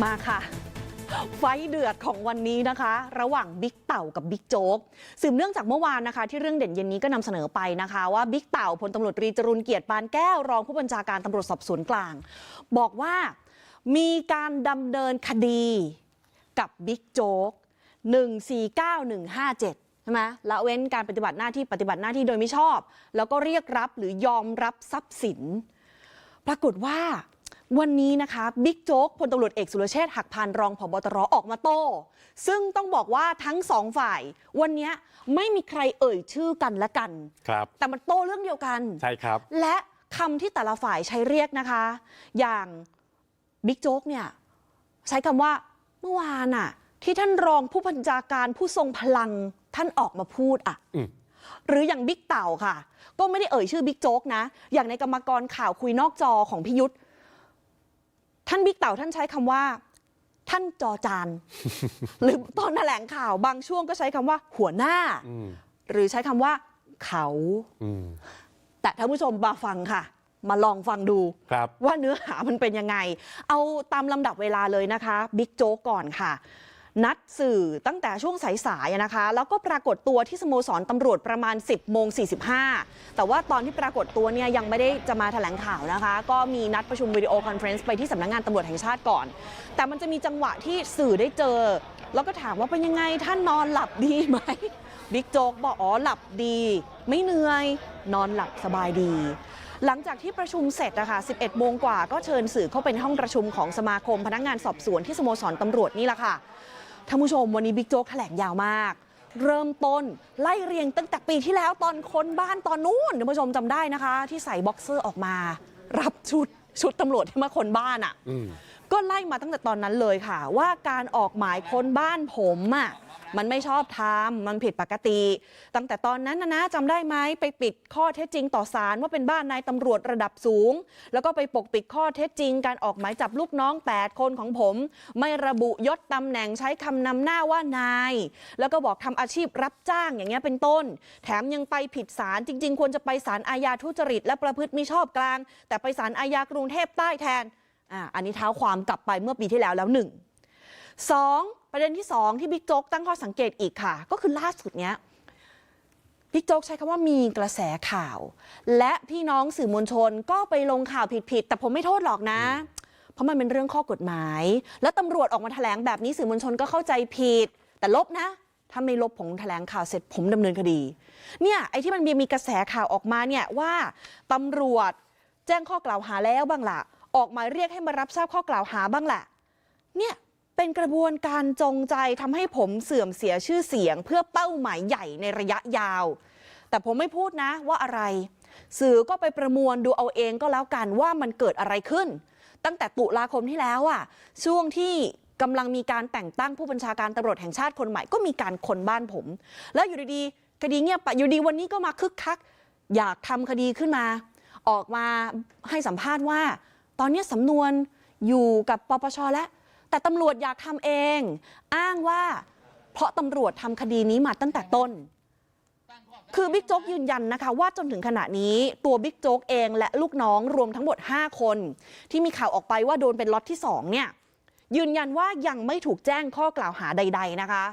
มาค่ะ ไฟเดือดของวันนี้นะคะ ระหว่างบิ๊กเต่ากับบิ๊กโจ๊กสืบเนื่องจากเมื่อวานนะคะ ที่เรื่องเด่นเย็นนี้ก็นำเสนอไปนะคะว่าบิ๊กเต่าพลตำรวจตรีจรุนเกียรติปานแก้วรองผู้บัญชาการตำรวจสอบสวนกลาง บอกว่ามีการดำเนินคดีกับบิ๊กโจ๊ก149157 ใช่ไหมละเว้นการปฏิบัติหน้าที่ปฏิบัติหน้าที่โดยไม่ชอบ แล้วก็เรียกรับหรือยอมรับทรัพย์สิน ปรากฏว่า วันนี้นะคะบิ๊กโจ๊กพลตำรวจเอกสุรเชษฐ์หักพานรองผบตรออกมาโต้ ซึ่งต้องบอกว่าทั้งสองฝ่าย วันนี้ไม่มีใครเอ่ยชื่อกันและกัน ครับ แต่มันโต้เรื่องเดียวกัน ใช่ครับ และคำที่แต่ละฝ่ายใช้เรียกนะคะ อย่างบิ๊กโจ๊กเนี่ยใช้คำว่าเมื่อวานอะที่ท่านรองผู้บัญชาการผู้ทรงพลังท่านออกมาพูดอะอืมหรืออย่างบิ๊กเต่าค่ะ ก็ไม่ได้เอ่ยชื่อบิ๊กโจ๊กนะ อย่างในกรรมกรข่าวคุยนอกจอของพิยุทธ ท่านบิ๊กเต่าท่านใช้คำว่า ท่านจอจาน หรือตอนแถลงข่าวบางช่วงก็ใช้คำว่าหัวหน้าอืมหรือใช้คำว่าเขาอืมแต่ท่านผู้ชมมาฟังค่ะ มาลองฟังดูครับว่าเนื้อหามันเป็นยังไง เอาตามลำดับเวลาเลยนะคะบิ๊กโจ๊กก่อนค่ะ นัดสื่อตั้งแต่ช่วงสายๆนะคะ แล้วก็ปรากฏตัวที่สโมสรตำรวจประมาณ 10โมง45 แต่ว่าตอนที่ปรากฏตัวเนี่ยยังไม่ได้จะมาแถลงข่าวนะคะ ก็มีนัดประชุมวิดีโอคอนเฟรนซ์ไปที่สำนักงานตำรวจแห่งชาติก่อน แต่มันจะมีจังหวะที่สื่อได้เจอ แล้วก็ถามว่าเป็นยังไงท่านนอนหลับดีไหมบิ๊กโจ๊กบอกอ๋อหลับดี ไม่เหนื่อย นอนหลับสบายดี หลังจากที่ประชุมเสร็จนะคะ11 โมงกว่าก็เชิญสื่อเข้าไปในห้องประชุมของสมาคมพนักงานสอบสวนที่สโมสรตำรวจนี่แหละค่ะ ท่านผู้ชมวันนี้บิ๊กโจ๊กแถลงยาวมาก เริ่มต้นไล่เรียงตั้งแต่ปีที่แล้วตอนค้นบ้านตอนนู้นท่านผู้ชมจำได้นะคะ ที่ใส่บ็อกเซอร์ออกมา รับชุดชุดตำรวจที่มาค้นบ้านอะ่ะ ก็ไล่มาตั้งแต่ตอนนั้นเลยค่ะ ว่าการออกหมายค้นบ้านผมอะมันไม่ชอบทำมันผิดปกติ ตั้งแต่ตอนนั้นนะนะจำได้ไหมไปปิดข้อเท็จจริงต่อศาลว่าเป็นบ้านนายตำรวจระดับสูง แล้วก็ไปปกปิดข้อเท็จจริง การออกหมายจับลูกน้อง 8 คนของผม ไม่ระบุยศตำแหน่งใช้คำนำหน้าว่านาย แล้วก็บอกทำอาชีพรับจ้างอย่างเงี้ยเป็นต้น แถมยังไปผิดศาลจริง ๆ ควรจะไปศาลอาญาทุจริต และประพฤติมิชอบกลาง แต่ไปศาลอาญากรุงเทพใต้แทน อ่าอันนี้เท้าความกลับไปเมื่อปีที่แล้วแล้วหนึ่งสองประเด็นที่สองที่บิ๊กโจ๊กตั้งข้อสังเกตอีกค่ะ ก็คือล่าสุดเนี้ยบิ๊กโจ๊กใช้คำว่ามีกระแสข่าว และพี่น้องสื่อมวลชนก็ไปลงข่าวผิดๆแต่ผมไม่โทษหรอกนะ เพราะมันเป็นเรื่องข้อกฎหมาย แล้วตำรวจออกมาแถลงแบบนี้สื่อมวลชนก็เข้าใจผิด แต่ลบนะ ถ้าไม่ลบผมแถลงข่าวเสร็จผมดำเนินคดี เนี่ยไอ้ที่มันมีมีกระแสข่าวออกมาเนี่ยว่าตำรวจแจ้งข้อกล่าวหาแล้วบ้างล่ะ ออกหมายเรียกให้มารับทราบข้อกล่าวหาบ้างแหละ เนี่ยเป็นกระบวนการจงใจทำให้ผมเสื่อมเสียชื่อเสียง เพื่อเป้าหมายใหญ่ในระยะยาว แต่ผมไม่พูดนะว่าอะไร สื่อก็ไปประมวลดูเอาเองก็แล้วกันว่ามันเกิดอะไรขึ้น ตั้งแต่ตุลาคมที่แล้วอะช่วงที่กำลังมีการแต่งตั้งผู้บัญชาการตำรวจแห่งชาติคนใหม่ก็มีการคนบ้านผม แล้วอยู่ดีๆคดีเงียบไปอยู่ดีวันนี้ก็มาคึกคัก อยากทำคดีขึ้นมา ออกมาให้สัมภาษณ์ว่า อนนี้สำนวนอยู่กับปปชแล้ว แต่ตำรวจอยากทำเอง อ้างว่า เพราะตำรวจทำคดีนี้มาตั้งแต่ต้น คือบิ๊กโจ๊กยืนยันนะคะ ว่าจนถึงขณะนี้ตัวบิ๊กโจ๊กเองและลูกน้องรวมทั้งหมด 5 คน ที่มีข่าวออกไปว่าโดนเป็นล็อตที่2เนี่ยยืนยันว่ายังไม่ถูกแจ้งข้อกล่าวหาใด ๆนะคะ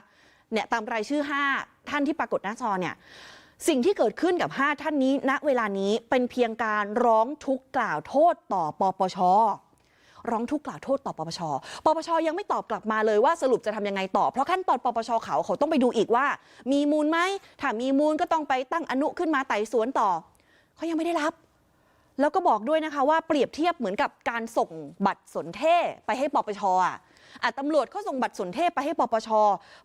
เนี่ยตามรายชื่อ 5 ท่านที่ปรากฏหน้าจอเนี่ย สิ่งที่เกิดขึ้นกับ 5 ท่านนี้ ณ เวลานี้เป็นเพียงการร้องทุกข์กล่าวโทษต่อปปช ร้องทุกข์กล่าวโทษต่อปปช ปปชยังไม่ตอบกลับมาเลยว่าสรุปจะทำยังไงต่อ เพราะขั้นตอนปปชเขาเขาต้องไปดูอีกว่า มีมูลไหม ถ้ามีมูลก็ต้องไปตั้งอนุขึ้นมาไต่สวนต่อ เขายังไม่ได้รับ แล้วก็บอกด้วยนะคะว่าเปรียบเทียบเหมือนกับการส่งบัตรสนเทศไปให้ปปชอะ อะตำรวจเขาส่งบัตรสนเทศไปให้ปปช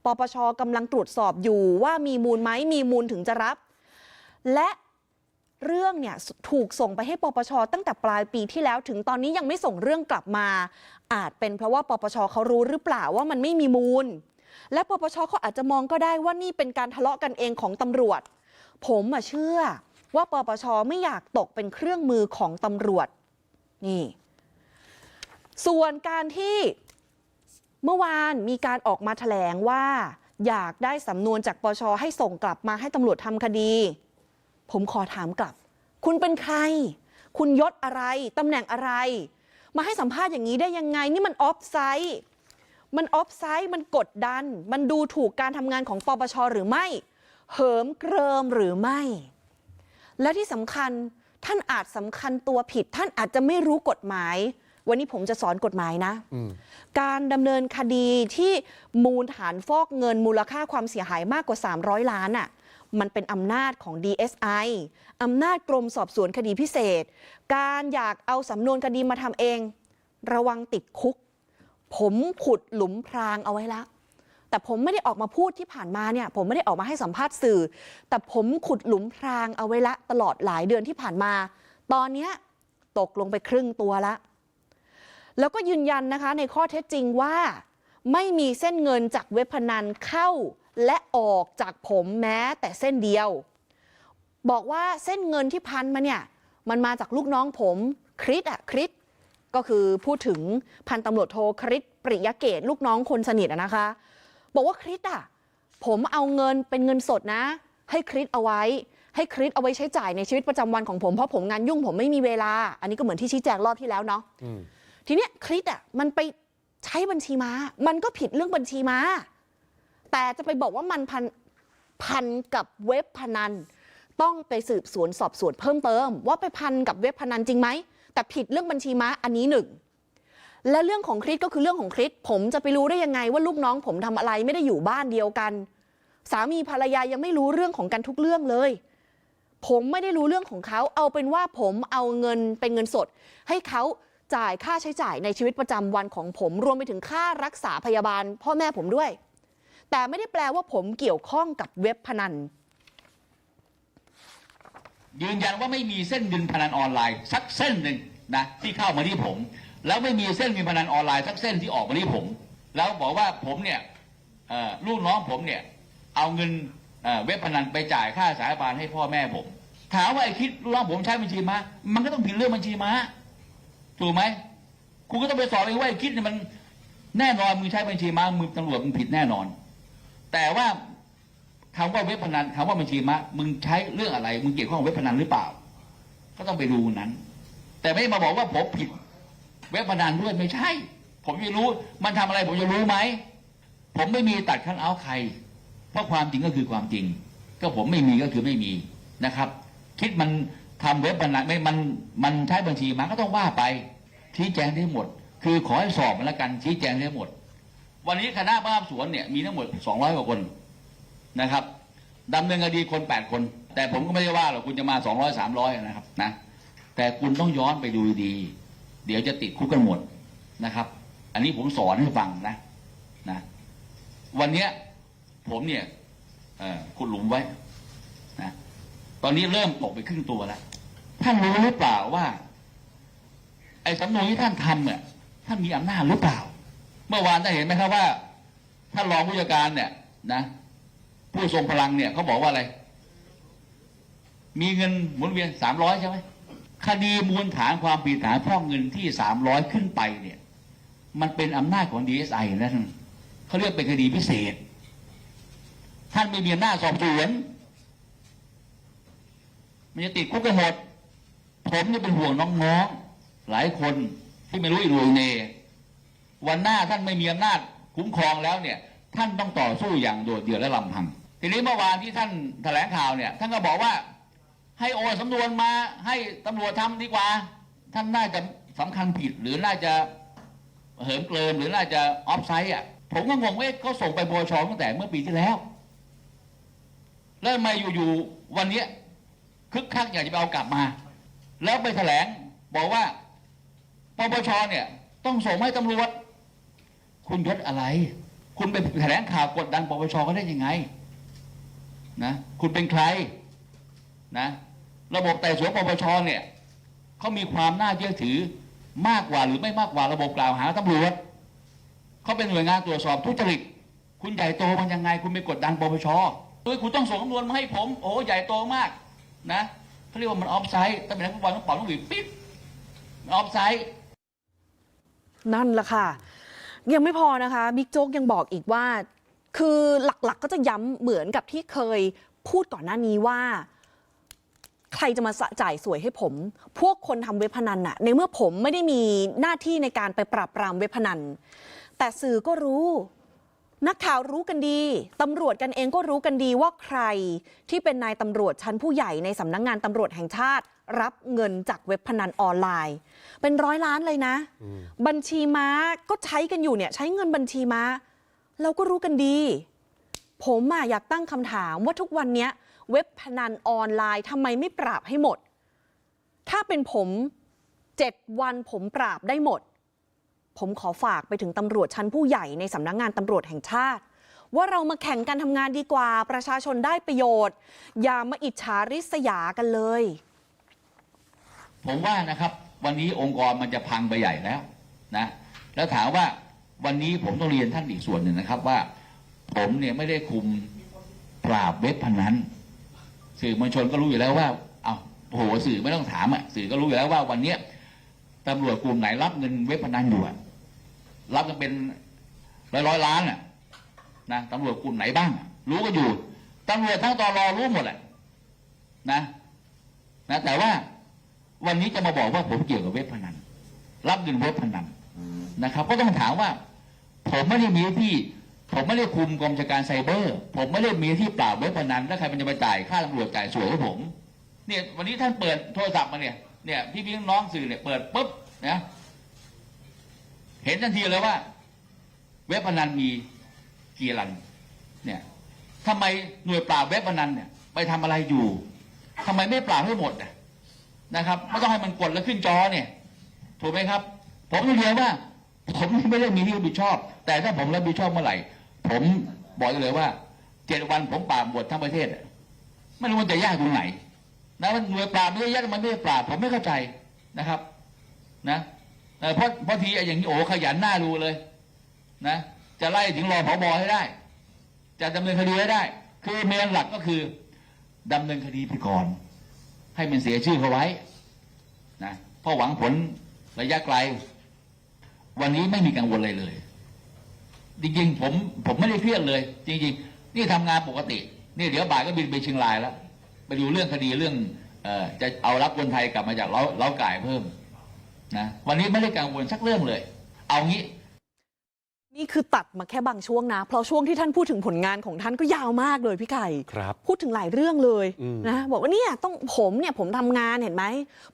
ปปชกำลังตรวจสอบอยู่ว่ามีมูลไหมมีมูลถึงจะรับ และเรื่องเนี่ยถูกส่งไปให้ปปช ตั้งแต่ปลายปีที่แล้วถึงตอนนี้ยังไม่ส่งเรื่องกลับมา อาจเป็นเพราะว่าปปชเขารู้หรือเปล่าว่ามันไม่มีมูล และปปชเขาอาจจะมองก็ได้ว่านี่เป็นการทะเลาะกันเองของตำรวจ ผมอะเชื่อ ว่าปปชไม่อยากตกเป็นเครื่องมือของตำรวจนี่ ส่วนการที่ เมื่อวานมีการออกมาแถลงว่า อยากได้สำนวนจากปชให้ส่งกลับมาให้ตำรวจทำคดี ผมขอถามกลับ คุณเป็นใคร คุณยศอะไรตำแหน่งอะไร มาให้สัมภาษณ์อย่างนี้ได้ยังไง นี่มันออฟไซด์มันออฟไซด์มันกดดัน มันดูถูกการทำงานของปปชหรือไม่ เหิมเกริมหรือไม่ และที่สำคัญท่านอาจสำคัญตัวผิด ท่านอาจจะไม่รู้กฎหมาย วันนี้ผมจะสอนกฎหมายนะอืมการดำเนินคดีที่มูลฐานฟอกเงินมูลค่าความเสียหายมากกว่า 300 ล้านน่ะมันเป็นอำนาจของ DSI อำนาจกรมสอบสวนคดีพิเศษ การอยากเอาสำนวนคดีมาทำเอง ระวังติดคุก ผมขุดหลุมพรางเอาไว้แล้วแต่ผมไม่ได้ออกมาพูดที่ผ่านมาเนี่ย ผมไม่ได้ออกมาให้สัมภาษณ์สื่อ แต่ผมขุดหลุมพรางเอาไว้ละ ตลอดหลายเดือนที่ผ่านมา ตอนเนี้ยตกลงไปครึ่งตัวละ แล้วก็ยืนยันนะคะในข้อเท็จจริงว่า ไม่มีเส้นเงินจากเว็บพนันเข้าและออกจากผมแม้แต่เส้นเดียว บอกว่าเส้นเงินที่พันมาเนี่ย มันมาจากลูกน้องผมคริสอะคริสก็คือพูดถึงพันตำรวจโทคริสปริยเกตลูกน้องคนสนิทอะนะคะ บอกว่าคริสอะผมเอาเงินเป็นเงินสดนะ ให้คริสเอาไว้ ให้คริสเอาไว้ใช้จ่ายในชีวิตประจำวันของผมเพราะผมงานยุ่งผมไม่มีเวลา อันนี้ก็เหมือนที่ชี้แจงรอบที่แล้วเนาะ ทีเนี้ยคริสอะมันไปใช้บัญชีม้า มันก็ผิดเรื่องบัญชีม้า แต่จะไปบอกว่ามันพันพันกับเว็บพนัน ต้องไปสืบสวนสอบสวนเพิ่มเติม ว่าไปพันกับเว็บพนันจริงไหมแต่ผิดเรื่องบัญชีม้าอันนี้หนึ่งและเรื่องของคริสก็คือเรื่องของคริสผมจะไปรู้ได้ยังไงว่าลูกน้องผมทำอะไรไม่ได้อยู่บ้านเดียวกัน สามีภรรยายังไม่รู้เรื่องของกันทุกเรื่องเลย ผมไม่ได้รู้เรื่องของเขาเอาเป็นว่าผมเอาเงินเป็นเงินสด ให้เขา จ่ายค่าใช้จ่ายในชีวิตประจำวันของผม รวมไปถึงค่ารักษาพยาบาล พ่อแม่ผมด้วย แต่ไม่ได้แปลว่าผมเกี่ยวข้องกับเว็บพนัน ยืนยันว่าไม่มีเส้นเงินพนันออนไลน์สักเส้นหนึ่งนะที่เข้ามาที่ผม แล้วไม่มีเส้นเงินพนันออนไลน์สักเส้นที่ออกมาที่ผม แล้วบอกว่าผมเนี่ยลูกน้องผมเนี่ยเอาเงินเว็บพนันไปจ่ายค่าสายบาลให้พ่อแม่ผม ถามว่าไอ้คิดลูกน้องผมใช้บัญชีม้ามันก็ต้องผิดเรื่องบัญชีม้า ถูกไหมคุณก็ต้องไปสอบเองว่าคิดเนี่ยมันแน่นอนมึงใช้บัญชีม้ามึงตำรวจมึงผิดแน่นอน แต่ว่าคำว่าเว็บพนันคำว่าบัญชีม้ามึงใช้เรื่องอะไร มึงเกี่ยวข้องเว็บพนันหรือเปล่า ก็ต้องไปดูนั้น แต่ไม่มาบอกว่าผมผิด เว็บพนันด้วยไม่ใช่ ผมจะรู้มันทำอะไร ผมจะรู้ไหมผมไม่มีตัดขั้นเอาใคร เพราะความจริงก็คือความจริง ก็ผมไม่มีก็คือไม่มีนะครับ คิดมัน ทำเว็บพนันไม่มันมันใช้บัญชีมาก็ต้องว่าไปชี้แจงได้หมด คือขอให้สอบมันละกันชี้แจงได้หมด วันนี้คณะพนักงาสวนเนี่ยมีทั้งหมด200กว่าคนนะครับดำเนินคดีคนแปดคน แต่ผมก็ไม่ได้ว่าหรอกคุณจะมาสองร้อยสามร้อยนะครับนะแต่คุณต้องย้อนไปดูดี เดี๋ยวจะติดคุกกันหมดนะครับ อันนี้ผมสอนให้ฟังนะนะวันเนี้ยผมเนี่ยเอ่อขุดหลุมไว้นะตอนนี้เริ่มตกไปครึ่งตัวแล้ว ท่านรู้หรือเปล่าว่า ไอ้สำนวนที่ท่านทำเนี่ยท่านมีอำนาจหรือเปล่า เมื่อวานท่านเห็นไหมครับว่าท่านรองผู้จัดการเนี่ย นะ ผู้ทรงพลังเนี่ยเขาบอกว่าอะไร มีเงินหมุนเวียนสามร้อยใช่ไหมคดีมูลฐานความผิดฐานฟอกเงินที่สามร้อยขึ้นไปเนี่ย มันเป็นอำนาจของดีเอสไอนะท่านเขาเรียกเป็นคดีพิเศษ ท่านไม่มีอำนาจสอบสวนมันจะติดคุกกันหมด ผมนี่เป็นห่วงน้องๆ หลายคนที่ไม่รู้อีโรยเนวันหน้าท่านไม่มีอำนาจคุ้มครองแล้วเนี่ย ท่านต้องต่อสู้อย่างโดดเดี่ยวและลำพัง ทีนี้เมื่อวานที่ท่านแถลงข่าวเนี่ย ท่านก็บอกว่า ให้โอนสำนวนมาให้ตำรวจทำดีกว่า ท่านน่าจะสำคัญผิดหรือน่าจะเหิมเกลิมหรือน่าจะออฟไซด์อะ ผมก็งงว่าเอ๊ะเขาส่งไปปชตั้งแต่เมื่อปีที่แล้ว แล้วทำไมาอยู่ๆวันนี้คึกคักอยากจะไปเอากลับมา แล้วไปแถลงบอกว่าปปชเนี่ย ต้องส่งให้ตำรวจ คุณยศอะไร คุณไปแถลงข่าวกดดันปปชเขาได้ยังไงนะคุณเป็นใครนะระบบไต่สวนปปชเนี่ยเขามีความน่าเชื่อถือมากกว่าหรือไม่มากกว่าระบบกล่าวหาตำรวจเขาเป็นหน่วยงานตรวจสอบทุจริตคุณใหญ่โตมันยังไง คุณไปกดดันปปชเฮ้ยคุณต้องส่งสำนวนมาให้ผม โอ้โหใหญ่โตมากนะ เขาเรียกว่ามันออฟไซด์ถ้าเป็นนักฟุตบอลต้องเป่าต้องหวีดปิ๊บออฟไซด์ นั่นแหละค่ะ ยังไม่พอนะคะบิ๊กโจ๊กยังบอกอีกว่า คือหลักๆก็จะย้ำเหมือนกับที่เคยพูดก่อนหน้านี้ว่า ใครจะมาสะจ่ายสวยให้ผม พวกคนทำเว็บพนันน่ะ ในเมื่อผมไม่ได้มีหน้าที่ในการไปปราบปรามเว็บพนัน แต่สื่อก็รู้ นักข่าวรู้กันดีตำรวจกันเองก็รู้กันดีว่าใครที่เป็นนายตำรวจชั้นผู้ใหญ่ในสำนักงงานตำรวจแห่งชาติ รับเงินจากเว็บพนันออนไลน์ เป็นร้อยล้านเลยนะ บัญชีม้าก็ใช้กันอยู่เนี่ย ใช้เงินบัญชีม้าเราก็รู้กันดี ผมอะอยากตั้งคำถามว่าทุกวันนี้เว็บพนันออนไลน์ทำไมไม่ปราบให้หมด ถ้าเป็นผมเจ็ดวันผมปราบได้หมด ผมขอฝากไปถึงตำรวจชั้นผู้ใหญ่ในสำนักงานตำรวจแห่งชาติ ว่าเรามาแข่งกันทำงานดีกว่า ประชาชนได้ประโยชน์ อย่ามาอิจฉาริษยากันเลย ผมว่านะครับ วันนี้องค์กรมันจะพังไปใหญ่แล้วนะแล้วถามว่าวันนี้ผมต้องเรียนท่านอีกส่วนหนึ่งนะครับว่า ผมเนี่ยไม่ได้คุมปราบเว็บพนันสื่อมวลชนก็รู้อยู่แล้วว่าเอาโอ้โหสื่อไม่ต้องถามอะสื่อก็รู้อยู่แล้วว่าวันเนี้ยตำรวจกลุ่มไหนรับเงินเว็บพนันอยู่อะ รับกันเป็นร้อยร้อยล้านอะนะตำรวจกลุ่มไหนบ้าง รู้กันอยู่ตำรวจทั้งตอรอรู้หมดแหละนะนะแต่ว่าวันนี้จะมาบอกว่าผมเกี่ยวกับเว็บพนัน รับเงินเว็บพนันนะครับ ก็ต้องถามว่า ผมไม่ได้มีที่ ผมไม่ได้คุมกรมจัดการไซเบอร์ ผมไม่ได้มีที่ปราบเว็บพนันแล้วใครมันจะมาจ่ายค่าตำรวจจ่ายสวยให้ผม เนี่ย วันนี้ท่านเปิดโทรศัพท์มาเนี่ยเนี่ยพี่พี่น้องสื่อเนี่ยเปิดปุ๊บนะ เห็นทันทีเลยว่า เว็บพนันมีกี่รัน เนี่ยทำไมหน่วยปราบเว็บพนันเนี่ย ไปทำอะไรอยู่ทำไมไม่ปราบให้หมดนะครับไม่ต้องให้มันกดแล้วขึ้นจอเนี่ยถูกไหมครับ ผมเรียนว่า ผมไม่ได้มีที่รับผิดชอบ แต่ถ้าผมรับผิดชอบเมื่อไหร่ ผมบอกเลยว่าเจ็ดวันผมปราบหมดทั้งประเทศไม่รู้มันจะยากตรงไหนนะมันหน่วยปราบไม่ได้ยากมันไม่ได้ปราบผมไม่เข้าใจนะครับ นะ เพราะเพราะทีไอ้อย่างนี้โอ้ขยันหน้าดูเลย นะ จะไล่ถึงรอผบให้ได้ จะดำเนินคดีให้ได้ คือเมนหลักก็คือดำเนินคดีไปก่อน ให้มันเสียชื่อเขาไว้นะเพราะหวังผลระยะไกล วันนี้ไม่มีกังวลอะไรเลย จริงๆผมผมไม่ได้เครียดเลย จริง ๆ นี่ทำงานปกติ นี่เดี๋ยวบ่ายก็บินไปเชียงรายแล้วไปดูเรื่องคดีเรื่องเออจะเอารับคนไทยกลับมาจากเล้าเล้าไก่เพิ่ม นะวันนี้ไม่ได้กังวลสักเรื่องเลย เอางี้ นี่คือตัดมาแค่บางช่วงนะ เพราะช่วงที่ท่านพูดถึงผลงานของท่านก็ยาวมากเลยพี่ไก่ครับพูดถึงหลายเรื่องเลยอืมนะบอกว่าเนี่ยต้องผมเนี่ยผมทำงานเห็นไหม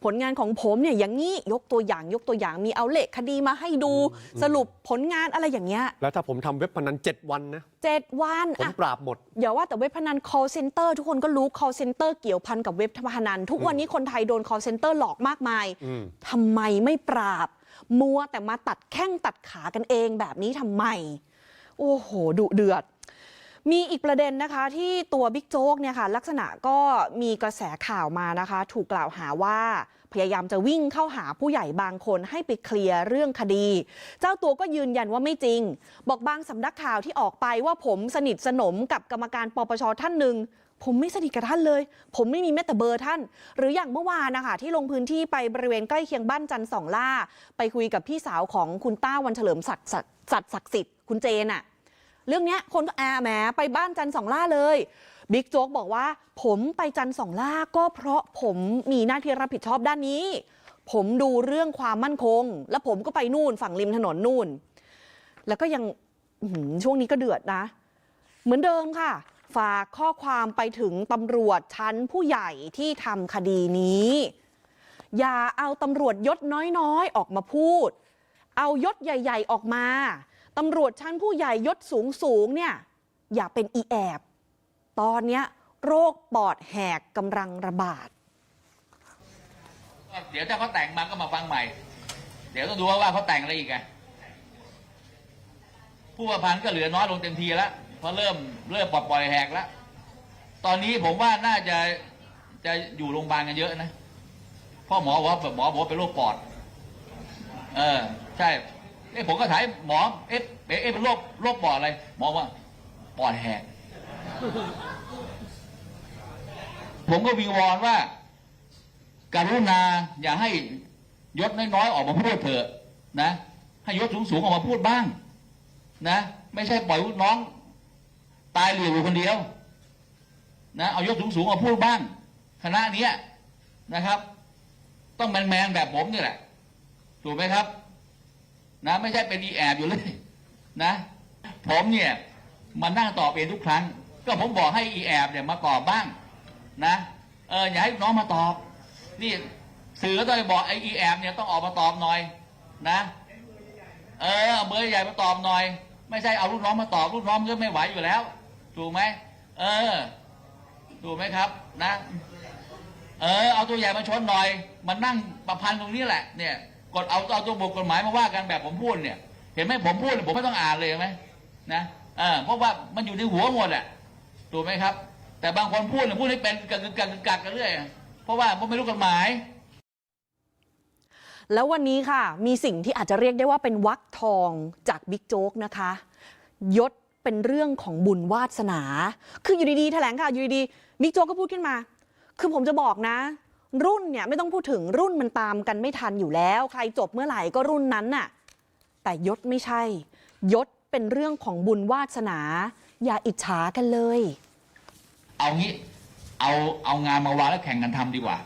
ผลงานของผมเนี่ยอย่างนี้ยกตัวอย่างยกตัวอย่างมีเอาเลขคดีมาให้ดูสรุปผลงานอะไรอย่างเงี้ยแล้วถ้าผมทำเว็บพนัน 7 วันนะเจ็ดวันผมอะปราบหมดอย่าว่าแต่เว็บพนัน call center ทุกคนก็รู้ call center เกี่ยวพันกับเว็บพนัน ทุกวันนี้คนไทยโดน call center หลอกมากมายอืมทำไมไม่ปราบ มัวแต่มาตัดแข้งตัดขากันเองแบบนี้ทำไม โอ้โหดุเดือด มีอีกประเด็นนะคะที่ตัวบิ๊กโจ๊กเนี่ยค่ะ ลักษณะก็มีกระแสข่าวมานะคะ ถูกกล่าวหาว่าพยายามจะวิ่งเข้าหาผู้ใหญ่บางคนให้ไปเคลียร์เรื่องคดี เจ้าตัวก็ยืนยันว่าไม่จริง บอกบางสำนักข่าวที่ออกไปว่าผมสนิทสนมกับกรรมการปปชท่านหนึ่ง ผมไม่สนิทกับท่านเลย ผมไม่มีแม้แต่เบอร์ท่าน หรืออย่างเมื่อวานนะคะที่ลงพื้นที่ไปบริเวณใกล้เคียงบ้านจันสองล่า ไปคุยกับพี่สาวของคุณต้าวันเฉลิมศักดิ์ศักดิ์ศักดิ์สิทธิ์คุณเจนอะเรื่องเนี้ยคนก็แอาแหมไปบ้านจันสองล่าเลยบิ๊กโจ๊กบอกว่า ผมไปจันสองล่าก็เพราะผมมีหน้าที่รับผิดชอบด้านนี้ ผมดูเรื่องความมั่นคง แล้วผมก็ไปนู่นฝั่งริมถนนนู่น แล้วก็ยังช่วงนี้ก็เดือดนะ เหมือนเดิมค่ะ ฝากข้อความไปถึงตำรวจชั้นผู้ใหญ่ที่ทำคดีนี้ อย่าเอาตำรวจยศน้อยๆ ออกมาพูด เอายศใหญ่ ๆ ออกมาตำรวจชั้นผู้ใหญ่ยศสูงๆเนี่ยอย่าเป็นอีแอบ ตอนเนี้ยโรคปอดแหกกำลังระบาด เดี๋ยวถ้าเขาแต่งมาก็มาฟังใหม่ เดี๋ยวต้องดูว่าว่าเขาแต่งอะไรอีกไงผู้ประพันธ์ก็เหลือน้อยลงเต็มทีแล้ว เพราะเริ่มเริ่มปลดปล่อยแหกแล้ว ตอนนี้ผมว่าน่าจะจะอยู่โรงพยาบาลกันเยอะนะพ่อหมอบอกว่าหมอบอกเป็นโรคปอด เออ ใช่เอ้ผมก็ถามหมอเอ๊ะเอ๊ะเอ๊ะเป็นโรคโรคปอดอะไร หมอว่า ปอดแหก ผมก็วิงวอนว่าการุณาอย่าให้ยศน้อยๆออกมาพูดเถอะนะ ให้ยศสูงๆออกมาพูดบ้าง นะ ไม่ใช่ปล่อยลูกน้อง ตายเหลียวอยู่คนเดียวนะเอายศสูงๆมาพูดบ้างคณะเนี้ยนะครับ ต้องแมนๆแบบผมนี่แหละถูกไหมครับ นะไม่ใช่เป็นอีแอบอยู่เลยนะ ผมเนี่ยมานั่งตอบเองทุกครั้ง ก็ผมบอกให้อีแอบเนี่ยมาตอบบ้าง นะเอออย่าให้น้องมาตอบ นี่สื่อก็ต้องบอกไอ้อีแอบเนี่ยต้องออกมาตอบหน่อย นะเออเอาเบอร์ใหญ่มาตอบหน่อย ไม่ใช่เอาลูกน้องมาตอบลูกน้องก็ไม่ไหวอยู่แล้ว ถูกไหมเออ ถูกไหมครับนะเออเอาตัวใหญ่มาชนหน่อย มันนั่งประพันธ์ตรงนี้แหละ เนี่ยกดเอาเอาตัวบทกฎหมายมาว่ากันแบบผมพูดเนี่ย เห็นไหมผมพูดเนี่ยผมไม่ต้องอ่านเลยไหมนะเออเพราะว่ามันอยู่ในหัวหมดแหละถูกไหมครับ แต่บางคนพูดเนี่ยพูดให้เป็นกักกักกักกักกันเรื่อยเพราะว่าผมไม่รู้กฎหมายแล้ววันนี้ค่ะ มีสิ่งที่อาจจะเรียกได้ว่าเป็นวักทองจากบิ๊กโจ๊กนะคะ ยศ เป็นเรื่องของบุญวาสนา คืออยู่ดีๆแถลงข่าวอยู่ดีๆบิ๊กโจ๊กก็พูดขึ้นมา คือผมจะบอกนะ รุ่นเนี่ยไม่ต้องพูดถึงรุ่นมันตามกันไม่ทันอยู่แล้ว ใครจบเมื่อไหร่ก็รุ่นนั้นน่ะ แต่ยศไม่ใช่ ยศเป็นเรื่องของบุญวาสนา อย่าอิจฉากันเลย เอางี้เอาเอางานมาวางแล้วแข่งกันทำดีกว่า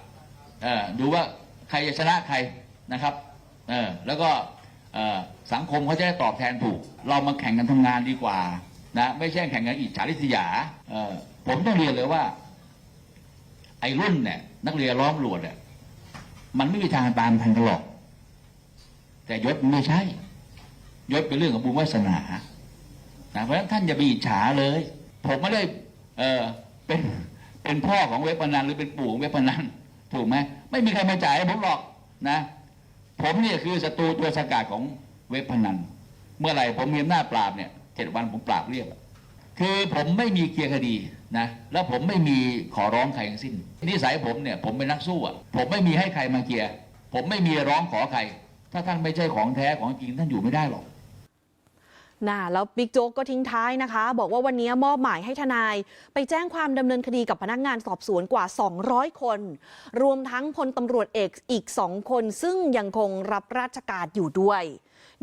เออดูว่าใครจะชนะใครนะครับ เออแล้วก็ สังคมเขาจะได้ตอบแทนถูก เรามาแข่งกันทำงานดีกว่านะไม่ใช่แข่งกันอิจฉาริษยาผมต้องเรียนเลยว่า ไอ้รุ่นเนี่ย นักเรียนล้อมหลวดเนี่ยมันไม่มีทางตามทันกันหรอก แต่ยศมันไม่ใช่ ยศเป็นเรื่องของบุญวาสนานะเพราะฉะนั้นท่านอย่าไปอิจฉาเลย ผมไม่ได้เออเป็นเป็นพ่อของเว็บพนันหรือเป็นปู่ของเว็บพนันถูกไหมไม่มีใครมาจ่ายผมหรอกนะ ผมเนี่ยคือศัตรูตัวสกัดของเว็บพนัน เมื่อไหร่ผมมีอำนาจปราบเนี่ยเจ็ดวันผมปราบเรียบคือผมไม่มีเคลียร์คดีนะแล้วผมไม่มีขอร้องใครทั้งสิ้นนิสัยผมเนี่ยผมเป็นนักสู้อะผมไม่มีให้ใครมาเคลียร์ ผมไม่มีร้องขอใคร ถ้าท่านไม่ใช่ของแท้ของจริงท่านอยู่ไม่ได้หรอก นะแล้วบิ๊กโจ๊กก็ทิ้งท้ายนะคะ บอกว่าวันนี้มอบหมายให้ทนาย ไปแจ้งความดำเนินคดีกับพนักงานสอบสวนกว่า 200 คน รวมทั้งพลตำรวจเอกอีก 2 คน ซึ่งยังคงรับราชการอยู่ด้วย